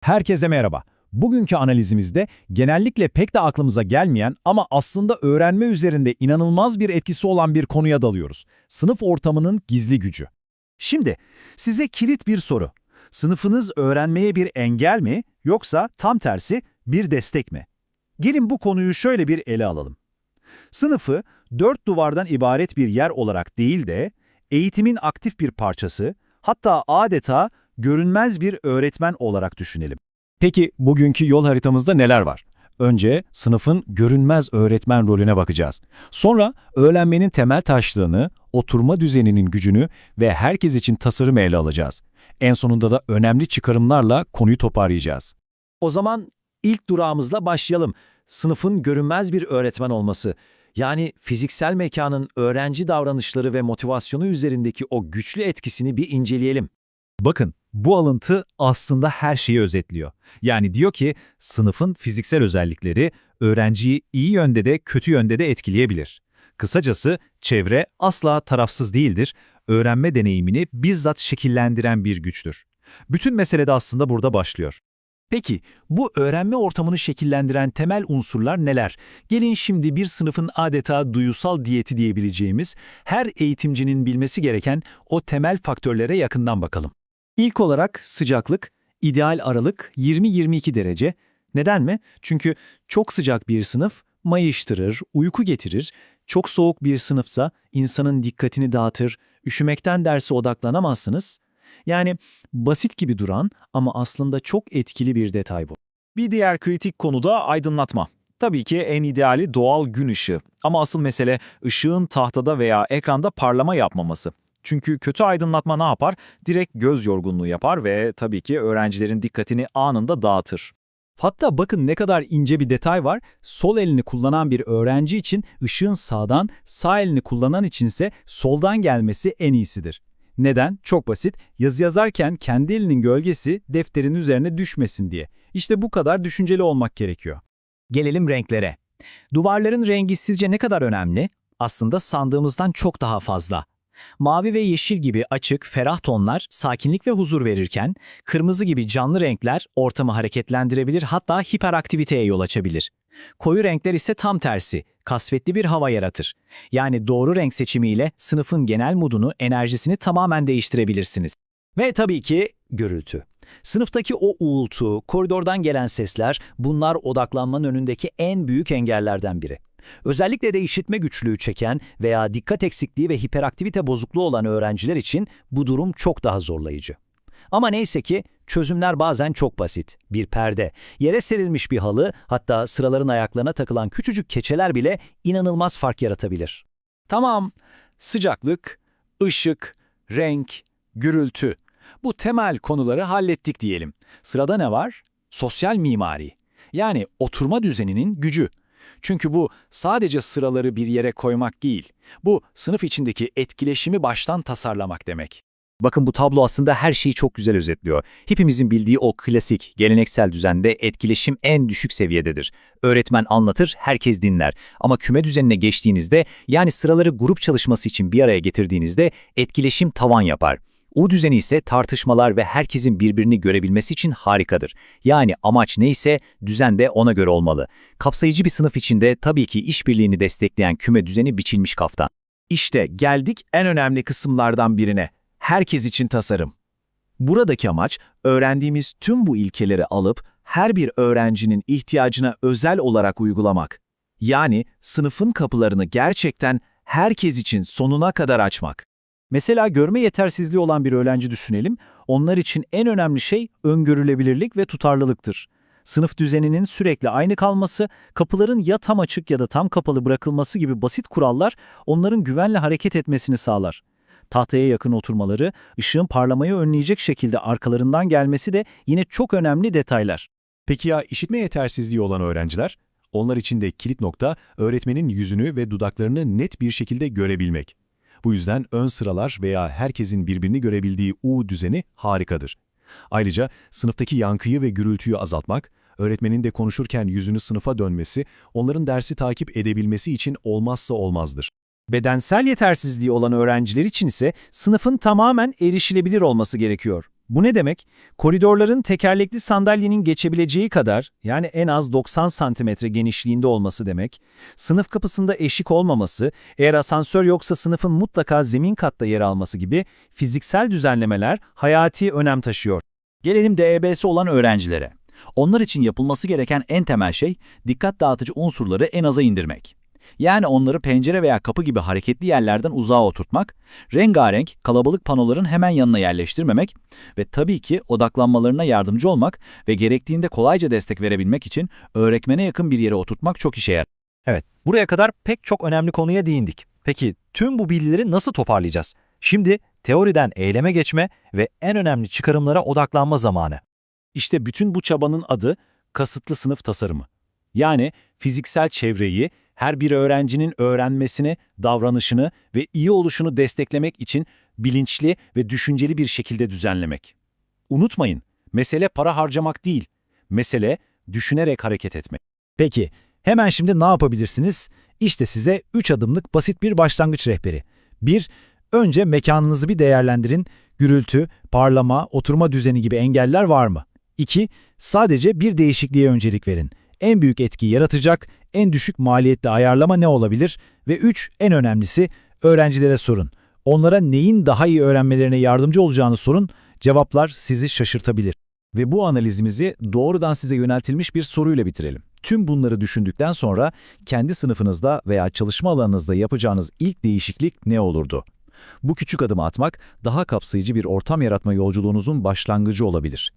Herkese merhaba. Bugünkü analizimizde genellikle pek de aklımıza gelmeyen ama aslında öğrenme üzerinde inanılmaz bir etkisi olan bir konuya dalıyoruz. Sınıf ortamının gizli gücü. Şimdi size kilit bir soru. Sınıfınız öğrenmeye bir engel mi yoksa tam tersi bir destek mi? Gelin bu konuyu şöyle bir ele alalım. Sınıfı dört duvardan ibaret bir yer olarak değil de eğitimin aktif bir parçası, hatta adeta görünmez bir öğretmen olarak düşünelim. Peki bugünkü yol haritamızda neler var? Önce sınıfın görünmez öğretmen rolüne bakacağız. Sonra öğrenmenin temel taşlığını, oturma düzeninin gücünü ve herkes için tasarım ele alacağız. En sonunda da önemli çıkarımlarla konuyu toparlayacağız. O zaman ilk durağımızla başlayalım. Sınıfın görünmez bir öğretmen olması. Yani fiziksel mekanın öğrenci davranışları ve motivasyonu üzerindeki o güçlü etkisini bir inceleyelim. Bakın, bu alıntı aslında her şeyi özetliyor. Yani diyor ki, sınıfın fiziksel özellikleri öğrenciyi iyi yönde de kötü yönde de etkileyebilir. Kısacası, çevre asla tarafsız değildir, öğrenme deneyimini bizzat şekillendiren bir güçtür. Bütün mesele de aslında burada başlıyor. Peki, bu öğrenme ortamını şekillendiren temel unsurlar neler? Gelin şimdi bir sınıfın adeta duyusal diyeti diyebileceğimiz, her eğitimcinin bilmesi gereken o temel faktörlere yakından bakalım. İlk olarak sıcaklık, ideal aralık 20-22 derece. Neden mi? Çünkü çok sıcak bir sınıf mayıştırır, uyku getirir. Çok soğuk bir sınıfsa insanın dikkatini dağıtır, üşümekten derse odaklanamazsınız. Yani basit gibi duran ama aslında çok etkili bir detay bu. Bir diğer kritik konu da aydınlatma. Tabii ki en ideali doğal gün ışığı ama asıl mesele ışığın tahtada veya ekranda parlama yapmaması. Çünkü kötü aydınlatma ne yapar? Direkt göz yorgunluğu yapar ve tabii ki öğrencilerin dikkatini anında dağıtır. Hatta bakın ne kadar ince bir detay var. Sol elini kullanan bir öğrenci için ışığın sağdan, sağ elini kullanan içinse soldan gelmesi en iyisidir. Neden? Çok basit. Yazı yazarken kendi elinin gölgesi defterin üzerine düşmesin diye. İşte bu kadar düşünceli olmak gerekiyor. Gelelim renklere. Duvarların rengi sizce ne kadar önemli? Aslında sandığımızdan çok daha fazla. Mavi ve yeşil gibi açık, ferah tonlar sakinlik ve huzur verirken, kırmızı gibi canlı renkler ortamı hareketlendirebilir hatta hiperaktiviteye yol açabilir. Koyu renkler ise tam tersi, kasvetli bir hava yaratır. Yani doğru renk seçimiyle sınıfın genel modunu, enerjisini tamamen değiştirebilirsiniz. Ve tabii ki gürültü. Sınıftaki o uğultu, koridordan gelen sesler bunlar odaklanmanın önündeki en büyük engellerden biri. Özellikle de işitme güçlüğü çeken veya dikkat eksikliği ve hiperaktivite bozukluğu olan öğrenciler için bu durum çok daha zorlayıcı. Ama neyse ki çözümler bazen çok basit. Bir perde, yere serilmiş bir halı, hatta sıraların ayaklarına takılan küçücük keçeler bile inanılmaz fark yaratabilir. Tamam, sıcaklık, ışık, renk, gürültü. Bu temel konuları hallettik diyelim. Sırada ne var? Sosyal mimari. Yani oturma düzeninin gücü. Çünkü bu sadece sıraları bir yere koymak değil. Bu sınıf içindeki etkileşimi baştan tasarlamak demek. Bakın bu tablo aslında her şeyi çok güzel özetliyor. Hepimizin bildiği o klasik, geleneksel düzende etkileşim en düşük seviyededir. Öğretmen anlatır, herkes dinler. Ama küme düzenine geçtiğinizde, yani sıraları grup çalışması için bir araya getirdiğinizde etkileşim tavan yapar. U düzeni ise tartışmalar ve herkesin birbirini görebilmesi için harikadır. Yani amaç neyse düzen de ona göre olmalı. Kapsayıcı bir sınıf içinde tabii ki işbirliğini destekleyen küme düzeni biçilmiş kaftan. İşte geldik en önemli kısımlardan birine. Herkes için tasarım. Buradaki amaç öğrendiğimiz tüm bu ilkeleri alıp her bir öğrencinin ihtiyacına özel olarak uygulamak. Yani sınıfın kapılarını gerçekten herkes için sonuna kadar açmak. Mesela görme yetersizliği olan bir öğrenci düşünelim. Onlar için en önemli şey öngörülebilirlik ve tutarlılıktır. Sınıf düzeninin sürekli aynı kalması, kapıların ya tam açık ya da tam kapalı bırakılması gibi basit kurallar onların güvenle hareket etmesini sağlar. Tahtaya yakın oturmaları, ışığın parlamayı önleyecek şekilde arkalarından gelmesi de yine çok önemli detaylar. Peki ya işitme yetersizliği olan öğrenciler? Onlar için de kilit nokta öğretmenin yüzünü ve dudaklarını net bir şekilde görebilmek. Bu yüzden ön sıralar veya herkesin birbirini görebildiği U düzeni harikadır. Ayrıca sınıftaki yankıyı ve gürültüyü azaltmak, öğretmenin de konuşurken yüzünü sınıfa dönmesi, onların dersi takip edebilmesi için olmazsa olmazdır. Bedensel yetersizliği olan öğrenciler için ise sınıfın tamamen erişilebilir olması gerekiyor. Bu ne demek? Koridorların tekerlekli sandalyenin geçebileceği kadar, yani en az 90 santimetre genişliğinde olması demek, sınıf kapısında eşik olmaması, eğer asansör yoksa sınıfın mutlaka zemin katta yer alması gibi fiziksel düzenlemeler hayati önem taşıyor. Gelelim DEB'si olan öğrencilere. Onlar için yapılması gereken en temel şey dikkat dağıtıcı unsurları en aza indirmek. Yani onları pencere veya kapı gibi hareketli yerlerden uzağa oturtmak, rengarenk, kalabalık panoların hemen yanına yerleştirmemek ve tabii ki odaklanmalarına yardımcı olmak ve gerektiğinde kolayca destek verebilmek için öğretmene yakın bir yere oturtmak çok işe yarar. Evet, buraya kadar pek çok önemli konuya değindik. Peki tüm bu bilgileri nasıl toparlayacağız? Şimdi teoriden eyleme geçme ve en önemli çıkarımlara odaklanma zamanı. İşte bütün bu çabanın adı kasıtlı sınıf tasarımı. Yani fiziksel çevreyi her bir öğrencinin öğrenmesini, davranışını ve iyi oluşunu desteklemek için bilinçli ve düşünceli bir şekilde düzenlemek. Unutmayın, mesele para harcamak değil, mesele düşünerek hareket etmek. Peki, hemen şimdi ne yapabilirsiniz? İşte size 3 adımlık basit bir başlangıç rehberi. 1. Önce mekanınızı bir değerlendirin. Gürültü, parlama, oturma düzeni gibi engeller var mı? 2. Sadece bir değişikliğe öncelik verin. En büyük etkiyi yaratacak, en düşük maliyetli ayarlama ne olabilir? Ve 3. En önemlisi, öğrencilere sorun. Onlara neyin daha iyi öğrenmelerine yardımcı olacağını sorun, cevaplar sizi şaşırtabilir. Ve bu analizimizi doğrudan size yöneltilmiş bir soruyla bitirelim. Tüm bunları düşündükten sonra kendi sınıfınızda veya çalışma alanınızda yapacağınız ilk değişiklik ne olurdu? Bu küçük adımı atmak daha kapsayıcı bir ortam yaratma yolculuğunuzun başlangıcı olabilir.